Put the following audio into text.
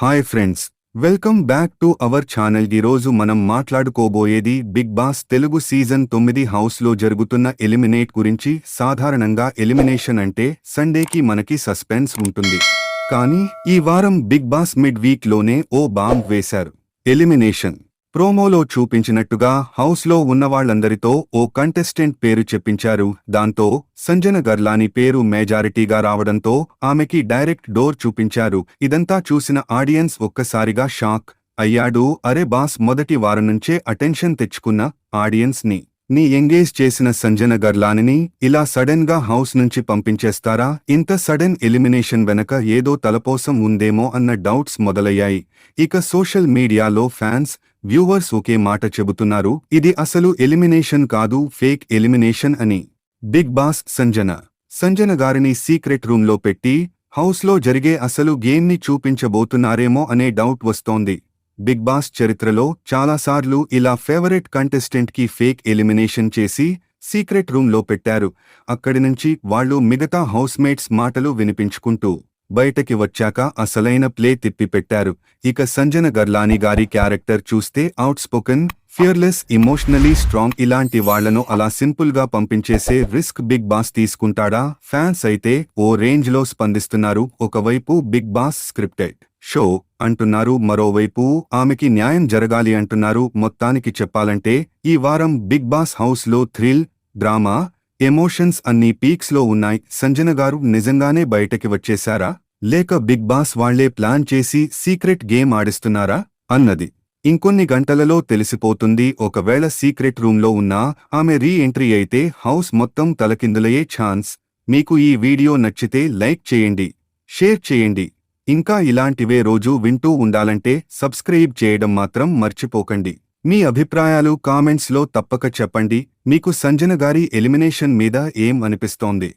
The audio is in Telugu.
Hi friends welcome back to our channel ఈరోజు మనం మాట్లాడుకోబోయేది బిగ్ బాస్ తెలుగు సీజన్ తొమ్మిది హౌస్లో జరుగుతున్న ఎలిమినేట్ గురించి. సాధారణంగా ఎలిమినేషన్ అంటే సండేకి మనకి సస్పెన్స్ ఉంటుంది. కానీ ఈ వారం బిగ్ బాస్ మిడ్ వీక్లోనే ఓ బాంబ్ వేశారు. ఎలిమినేషన్ ప్రోమోలో చూపించినట్టుగా హౌస్లో ఉన్నవాళ్ళందరితో ఓ కంటెస్టెంట్ పేరు చెప్పించారు. దాంతో సంజన గర్లాని పేరు మెజారిటీగా రావడంతో ఆమెకి డైరెక్ట్ డోర్ చూపించారు. ఇదంతా చూసిన ఆడియన్స్ ఒక్కసారిగా షాక్ అయ్యాడు. అరే బాస్ మొదటి వారం నుంచే అటెన్షన్ తెచ్చుకున్న ఆడియన్స్ ని నీ ఎంగేజ్ చేసిన సంజన గర్లానిని ఇలా సడన్గా హౌస్ నుంచి పంపించేస్తారా? ఇంత సడన్ ఎలిమినేషన్ వెనక ఏదో తలపోసం ఉందేమో అన్న డౌట్స్ మొదలయ్యాయి. ఇక సోషల్ మీడియాలో ఫ్యాన్స్ వ్యూవర్స్ ఒకే మాట చెబుతున్నారు ఇది అసలు ఎలిమినేషన్ కాదు ఫేక్ ఎలిమినేషన్ అని. Big boss Sanjana. సంజన గారిని సీక్రెట్ రూంలో పెట్టి హౌస్లో జరిగే అసలు గేమ్ని చూపించబోతున్నారేమో అనే డౌట్ వస్తోంది. బిగ్ బాస్ చరిత్రలో చాలాసార్లు ఇలా ఫేవరెట్ కంటెస్టెంట్కి ఫేక్ ఎలిమినేషన్ చేసి సీక్రెట్ రూమ్లో పెట్టారు. అక్కడి నుంచి వాళ్ళు మిగతా హౌస్మేట్స్ మాటలు వినిపించుకుంటూ బయటకి వచ్చాక అసలైన ప్లే తిప్పిపెట్టారు ఇక సంజన గర్లాని గారి క్యారెక్టర్ చూస్తే అవుట్స్పోకెన్ ఫియర్లెస్ ఇమోషనలీ స్ట్రాంగ్ ఇలాంటి వాళ్ళను అలా సింపుల్గా పంపించేసే రిస్క్ బిగ్ బాస్ తీసుకుంటాడా? ఫ్యాన్స్ అయితే ఓ రేంజ్లో స్పందిస్తున్నారు. ఒకవైపు బిగ్ బాస్ స్క్రిప్టెడ్ షో అంటున్నారు. మరోవైపు ఆమెకి న్యాయం జరగాలి అంటున్నారు. మొత్తానికి చెప్పాలంటే ఈ వారం బిగ్ బాస్ హౌస్లో థ్రిల్ డ్రామా ఎమోషన్స్ అన్ని పీక్స్లో ఉన్నాయి. సంజన గారు నిజంగానే బయటకి వచ్చేశారా? లేక బిగ్ బాస్ వాళ్ళే ప్లాన్ చేసి సీక్రెట్ గేమ్ ఆడిస్తున్నారా? అన్నది. ఇంకొన్ని గంటలలో తెలిసిపోతుంది. ఒకవేళ సీక్రెట్ రూంలో ఉన్నా ఆమె రీ ఎంట్రీ అయితే హౌస్ మొత్తం తలకిందులయ్యే ఛాన్స్. మీకు ఈ వీడియో నచ్చితే లైక్ చేయండి షేర్ చేయండి. ఇంకా ఇలాంటివే రోజు వింటూ ఉండాలంటే సబ్స్క్రైబ్ చేయడం మాత్రం మర్చిపోకండి. మీ అభిప్రాయాలు కామెంట్స్లో తప్పక చెప్పండి. మీకు సంజన గారి ఎలిమినేషన్ మీద ఏం అనిపిస్తోంది?